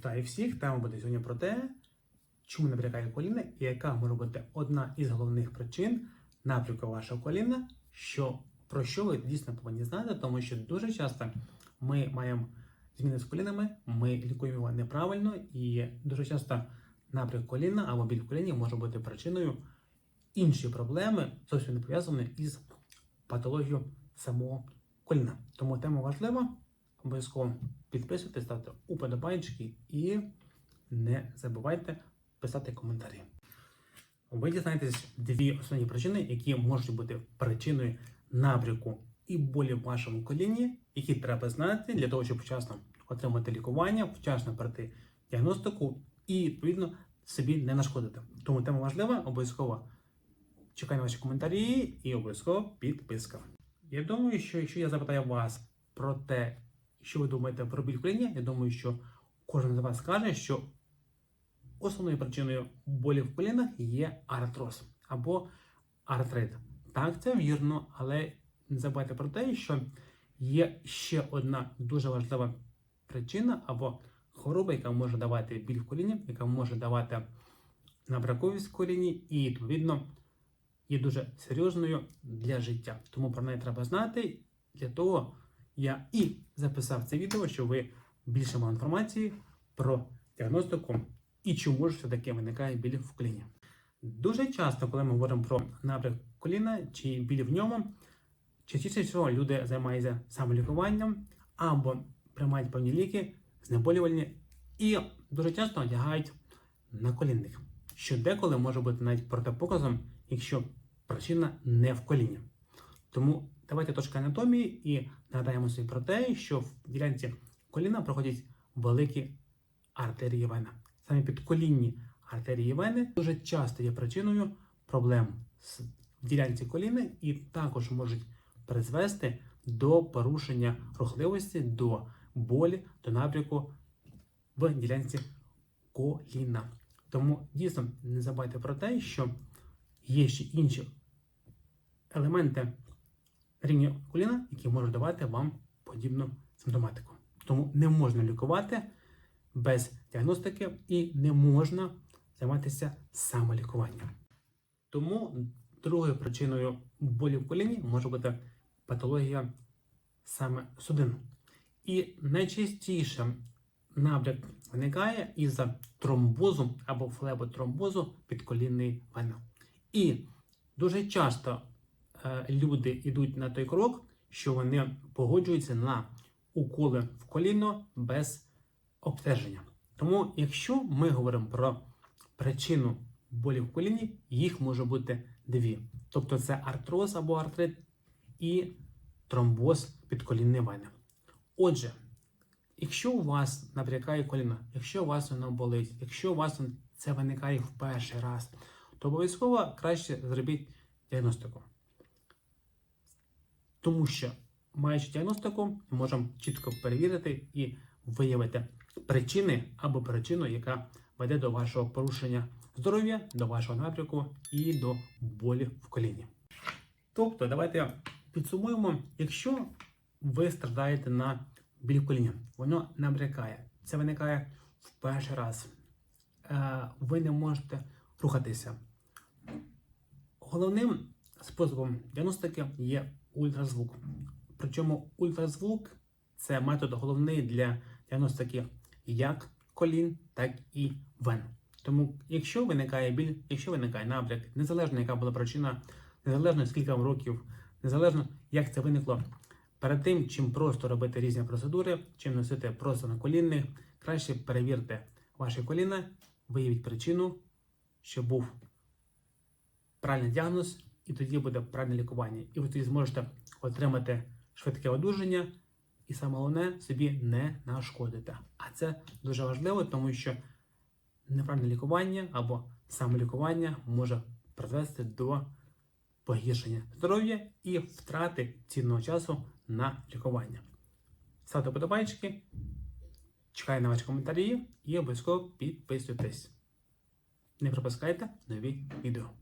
Вітаю всіх! Тема буде сьогодні про те, чому набрякає коліна і яка може бути одна із головних причин напрямку вашого коліна, що, про що ви дійсно повинні знати, тому що дуже часто ми маємо зміни з колінами, ми лікуємо його неправильно, і дуже часто напрямок коліна або біль в коліні може бути причиною іншої проблеми, зовсім не пов'язаної із патологією самого коліна. Тому тема важлива. Обов'язково підписуйтесь, ставте уподобайки і не забувайте писати коментарі. Ви дізнаєтесь дві основні причини, які можуть бути причиною набряку і болі в вашому коліні, які треба знати для того, щоб вчасно отримати лікування, вчасно пройти діагностику і, відповідно, собі не нашкодити. Тому тема важлива, обов'язково чекаю на ваші коментарі і обов'язково підписка. Я думаю, що якщо я запитаю вас про те, що ви думаєте про біль в коліні, я думаю, що кожен з вас скаже, що основною причиною болі в колінах є артроз або артрит. Так, це вірно, але не забувайте про те, що є ще одна дуже важлива причина або хвороба, яка може давати біль в коліні, яка може давати набраковість в коліні, і відповідно є дуже серйозною для життя. Тому про неї треба знати. Для того я і записав це відео, щоб ви більше мали інформації про діагностику і чому ж все-таки виникає біль в коліні. Дуже часто, коли ми говоримо про набряк коліна чи біль в ньому, частіше всього люди займаються самолікуванням або приймають певні ліки, знеболювальні, і дуже часто одягають на колінник, що деколи може бути навіть протипоказом, якщо причина не в коліні. Тому давайте точка анатомії і нагадаємо собі про те, що в ділянці коліна проходять великі артерії вени. Саме підколінні артерії вени дуже часто є причиною проблем в ділянці коліна і також можуть призвести до порушення рухливості, до болі, до напряку в ділянці коліна. Тому дійсно не забувайте про те, що є ще інші елементи рівня коліна, які можуть давати вам подібну симптоматику. Тому не можна лікувати без діагностики і не можна займатися самолікуванням. Тому другою причиною болі в коліні може бути патологія саме судин. І найчастіше набряк виникає із-за тромбозу або флеботромбозу підколінної вени. І дуже часто люди йдуть на той крок, що вони погоджуються на уколи в коліно без обстеження. Тому, якщо ми говоримо про причину болі в коліні, їх може бути дві. Тобто це артроз або артрит і тромбоз підколінної вени. Отже, якщо у вас набрякає коліно, якщо у вас воно болить, якщо у вас це виникає в перший раз, то обов'язково краще зробіть діагностику. Тому що, маючи діагностику, ми можемо чітко перевірити і виявити причини або причину, яка веде до вашого порушення здоров'я, до вашого напрямку і до болі в коліні. Тобто, давайте підсумуємо, якщо ви страдаєте на біль в коліні, воно набрякає. Це виникає в перший раз. Е, Ви не можете рухатися. Головним способом діагностики є ультразвук. Причому ультразвук це метод головний для діагностики як колін, так і вен. Тому, якщо виникає біль, якщо виникає набряк, незалежно яка була причина, незалежно скільки років, незалежно як це виникло, перед тим, чим просто робити різні процедури, чим носити просто на колінних, краще перевірте ваші коліна, виявіть причину, щоб був правильний діагноз, і тоді буде правильне лікування. І ви тоді зможете отримати швидке одужання, і саме головне собі не нашкодити. А це дуже важливо, тому що неправильне лікування або самолікування може призвести до погіршення здоров'я і втрати цінного часу на лікування. Ставте подобайки, чекаю на ваші коментарі і обов'язково підписуйтесь. Не пропускайте нові відео.